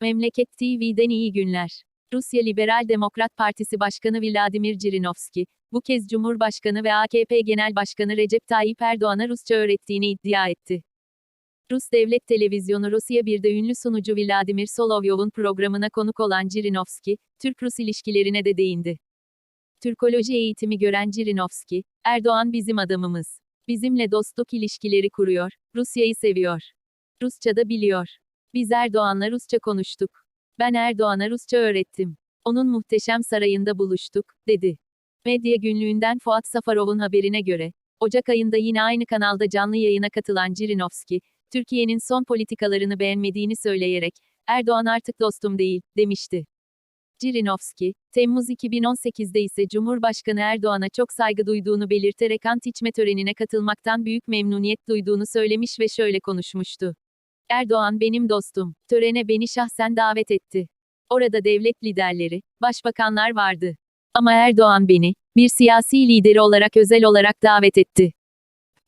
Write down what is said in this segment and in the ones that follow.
Memleket TV'den iyi günler. Rusya Liberal Demokrat Partisi Başkanı Vladimir Jirinovski, bu kez Cumhurbaşkanı ve AKP Genel Başkanı Recep Tayyip Erdoğan'a Rusça öğrettiğini iddia etti. Rus Devlet Televizyonu Rusya 1'de ünlü sunucu Vladimir Solovyov'un programına konuk olan Jirinovski, Türk-Rus ilişkilerine de değindi. Türkoloji eğitimi gören Jirinovski, Erdoğan bizim adamımız. Bizimle dostluk ilişkileri kuruyor, Rusya'yı seviyor. Rusça da biliyor. Biz Erdoğan'la Rusça konuştuk. Ben Erdoğan'a Rusça öğrettim. Onun muhteşem sarayında buluştuk, dedi. Medya günlüğünden Fuat Safarov'un haberine göre, Ocak ayında yine aynı kanalda canlı yayına katılan Jirinovski, Türkiye'nin son politikalarını beğenmediğini söyleyerek, Erdoğan artık dostum değil, demişti. Jirinovski, Temmuz 2018'de ise Cumhurbaşkanı Erdoğan'a çok saygı duyduğunu belirterek ant içme törenine katılmaktan büyük memnuniyet duyduğunu söylemiş ve şöyle konuşmuştu. Erdoğan benim dostum. Törene beni şahsen davet etti. Orada devlet liderleri, başbakanlar vardı. Ama Erdoğan beni, bir siyasi lideri olarak özel olarak davet etti.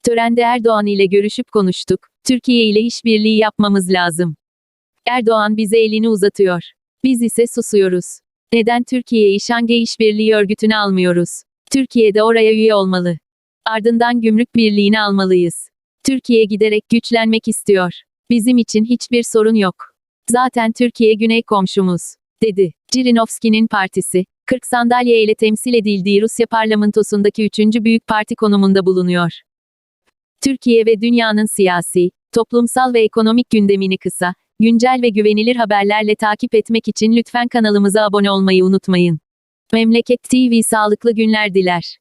Törende Erdoğan ile görüşüp konuştuk. Türkiye ile işbirliği yapmamız lazım. Erdoğan bize elini uzatıyor. Biz ise susuyoruz. Neden Türkiye'yi Şangay İşbirliği Örgütü'ne almıyoruz? Türkiye de oraya üye olmalı. Ardından gümrük birliğini almalıyız. Türkiye giderek güçlenmek istiyor. Bizim için hiçbir sorun yok. Zaten Türkiye güney komşumuz, dedi. Jirinovski'nin partisi, 40 sandalye ile temsil edildiği Rusya parlamentosundaki üçüncü büyük parti konumunda bulunuyor. Türkiye ve dünyanın siyasi, toplumsal ve ekonomik gündemini kısa, güncel ve güvenilir haberlerle takip etmek için lütfen kanalımıza abone olmayı unutmayın. Memleket TV sağlıklı günler diler.